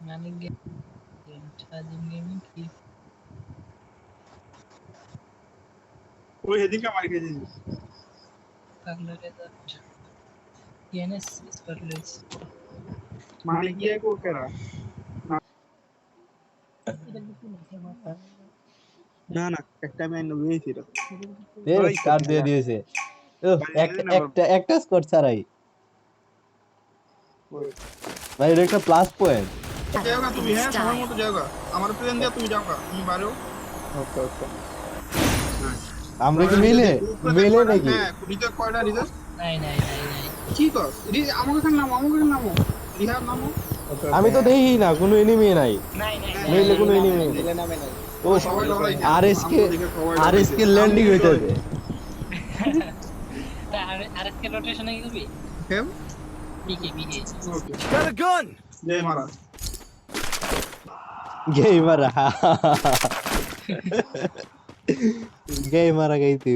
মানে game Sajim gaming কি ওই সেদিনকে মারি খেয়েছিস পাগলা রে তো ইএনএস স্পটলেস মানে গিয়ে কোকেরা না না একটা আমি আইন বুঝেছি এটা এ ওই কার তো দিয়ে ভাইয়া। দিয়েছে ও ভাই, একটা এই না একটা একটা স্কোর ছাড়াই ভাই এটা একটা প্লাস পয়েন্ট যাওগা তুমি হ্যাঁ সময় মতো যাওগা আমার প্লেন দিয়া তুমি যাওগা তুমি বাইরেও ওকে ওকে। আমরা কি মিলে? মিলে নাকি? হ্যাঁ কয়টা রিজেক্ট নাই নাই নাই নাই। কি কর রি- আমাকে খান নামো আমাকে খান নামো। আমি তো দেখি না কোনো এনিমি নাই। নাই নাই মিলে কোনো এনিমি নেই। ও সবাই আর এস কে আর এস কে ল্যান্ডিং আর রোটেশনে বিকে বিকে ওকে gun! জয় মারা গেমার গেমার গাইতে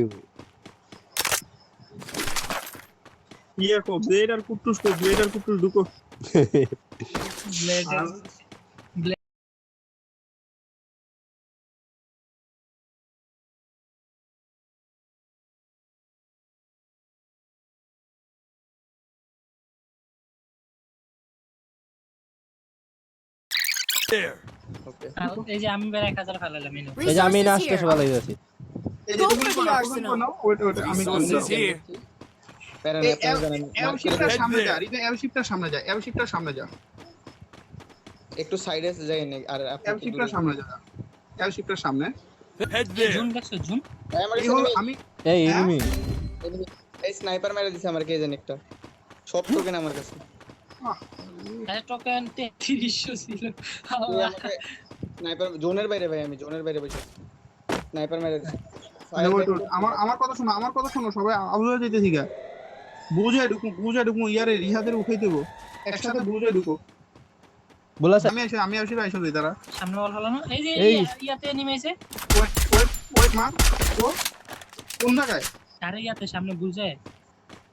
ইয়ে কো ব্লেড আর কুটুস কো ব্লেড আর কুটুস এই যে আমি বের 1000 ফেলালাম এই যে আমি না আসতে সবাই Go for the arsenal. Wait আমি সামনে যা সামনে। একটু সাইডে যাই আর সামনে যা সামনে। Enemy- আমি এই এনিমি এই স্নাইপার মেরে দিছে আমার কে জানি একটা। সব টোকেন আমার কাছে। টোকেন 3300 ছিল। তুই আমাকে স্নাইপার জোনের বাইরে ভাই আমি জোনের বাইরে বসে স্নাইপার মেরে দিছে wait, wait, আমার আমার কথা শোনো আমার কথা শোনো সবাই আবুলে যেতে ঠিক আছে বুঝে ঢুকু বুঝে ঢুকু ইয়ারে রিহাদের উঠাই দেবো। একসাথে বুঝে ঢুকো। বলা আমি এসে আমি দিই তারা সামনে বল হলো না? এই যে। ইয়া- ইয়াতে নেমেছে ওয়েট ওয়েট ওয়েট মার ও কোন জায়গায়? আরে ইয়াতে সামনে বুঝে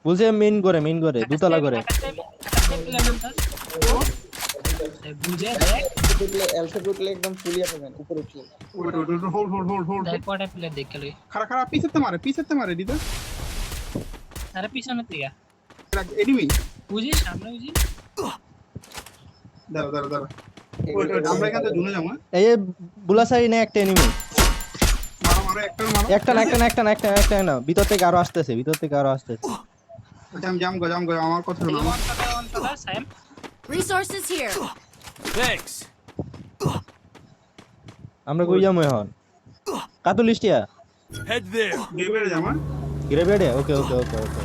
বলছে মেইন করে মেইন করে দুতলা করে একটা না একটা না একটা একটা না ভিতর থেকে আরও আসতেছে ভিতর থেকে আরও আসতেছে আমার কথা আমার time. Resources here. Thanks. আমরা কই যাব এখন কাতুলিস্টিয়া Head there. গেমে যাম হ্যাঁ? গ্রেভেডে okay okay okay okay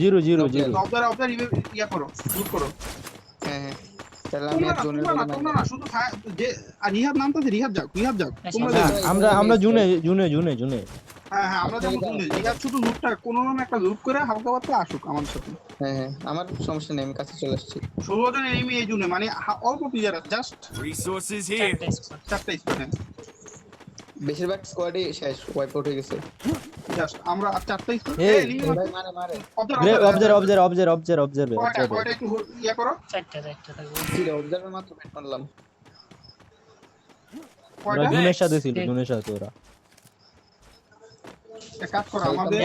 zero zero zero yeah করো করো হ্যাঁ হ্যাঁ। হ্যাঁ। আমরা আমরা জুনে জুনে জুনে জুনে। হ্যাঁ হ্যাঁ আমরা লুটটা কোনো নামে একটা লুট করে হালকা পাতলা আসুক আমাদের সাথে। হ্যাঁ হ্যাঁ আমার সমস্যা নেই আমি কাছে চলে আসছি। ষোলো জন এনিমি এই জুনে মানে অল্প প্লেয়ার জাস্ট. চারটা স্কোয়াড বেশিরভাগ স্কোয়াডই শেষ ওয়াইপ আউট হয়ে গেছে। জাস্ট আমরা আর চারটা স্কোয়াড এই, মারে মারে অবজার অবজার অবজার অবজার অবজার কয়টা একটু ইয়া করো? চারটা চারটা থাকবে। ছিল অবজার্ভার মাত্র বেট করলাম। জুনের সাথে ছিল জুনের সাথে ওরা।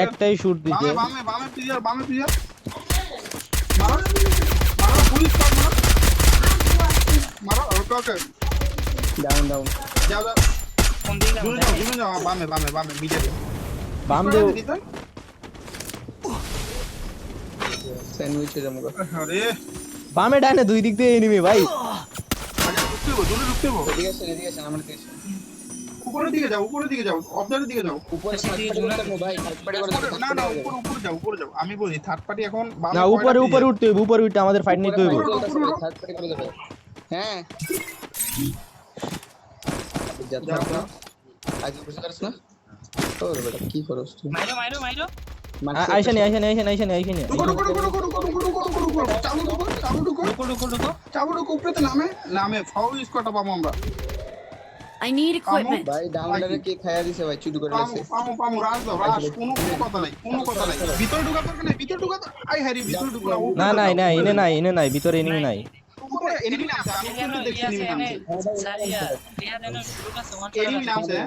একটাই শুট দিছে। বামে বামে বামে প্লেয়ার বামে প্লেয়ার মারো মারো পুলিশ মারো। মারো ওকে ওকে ডাউন ডাউন যাও যাও। কোন দিকে যাব জুনে যাও জুনে যাও বামে বামে বামে মিডলে বাম দেও স্যান্ডউইচ হয়ে যাব আরে বামে ডাইনে দুই দিক দিয়ে এনিমি ভাই আগে ঢুকতে হব জুনে ঢুকতে হব এদিকে আসেন এদিকে আসেন আমার দিকে আসেন। উপরের দিকে যাও উপরের দিকে যাও অবজারের দিকে যাও উপরে সেদিকে থার্ড জোড়া পার্টি ভাই থার্ড পার্টি করে উপরে- না না উপরে উপরে যাও উপরে যাও আমি বলি থার্ড পার্টি এখন বামে না কয়টা উপরে player? উপরে উঠতে হইব উপরে উঠতে আমাদের ফাইট নিতে হইব থার্ড পার্টি করে দেবে হ্যাঁ যাও, যাও। আগে না ও বেটা কি করছ তুই মাইরো মাইরো মাইরো আইসা নি আইসা নি আইসা নি আইসা নি আইসা নি ঢুকো ঢুকো ঢুকো ঢুকো ঢুকো ঢুকো ঢুকো ঢুকো ঢুকো চাবু ঢুকো চাবু ঢুকো ঢুকো ঢুকো ঢুকো চাবু ঢুকো উপরেতে নামে নামে ফাউ স্কোয়াডটা পাবো আমরা I need equipment. ভাই ডাউনলারে কে খায়া দিছে ভাই চুরি করে পামু লেছে পামু পামু রাজ দাও রাজ কোনো কোনো কথা নাই কোনো কথা নাই ভিতরে ঢুকা দরকার নাই ভিতরে ঢুকা দর- আই হ্যারি ভিতরে ঢুকো না নাই নাই ইনে নাই ইনে নাই ভিতরে এনিমি নাই উপরে এনিমি নামছে আমি দেখছি নামছে নামছে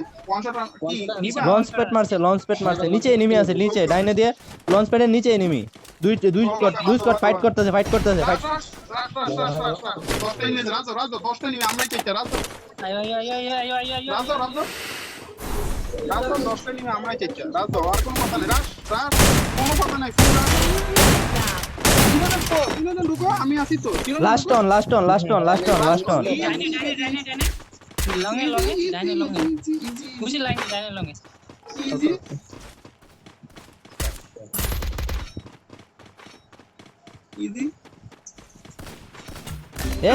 লঞ্চ প্যাড মারছে লঞ্চ প্যাড মারছে নিচে এনিমি আছে নিচে ডাইনে দিয়ে লঞ্চ প্যাডের নিচে এনিমি দুই দুই স্কোয়াড ফাইট করতেছে ফাইট করতেছে ফাইট রাজ রাজ রাজ রাজ রাজ দশটা এনিমি রাজ রাজ দশটা এনিমি আমরাই চাইতে রাজ আয় আয় আয় আয় আয় আয় আয় রাজ রাজ রাজ দশটা এনিমি আমরাই চাইতে রাজ আর কোনো কথা নাই রাজ রাজ কোনো কথা নাই ফুল রাজ আমি আসি তো last one last one last one last one last one লঙ্গে লঙ্গে ডাইনে লঙ্গে খুশি লাইন ডাইনে লঙ্গে ইজি এ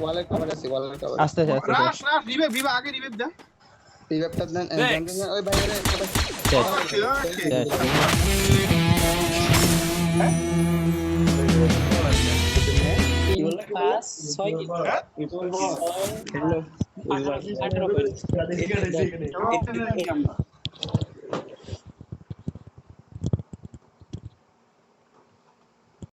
ওয়ালেট কভার আছে ওয়ালেট কভার আস্তে আস্তে রাশ রাশ রিভাইভ রিভাইভ আগে রিভাইভ দা রিভাইভটা দেন ওই ভাই রে হ্যাঁ পাঁচ ছয় আঠারো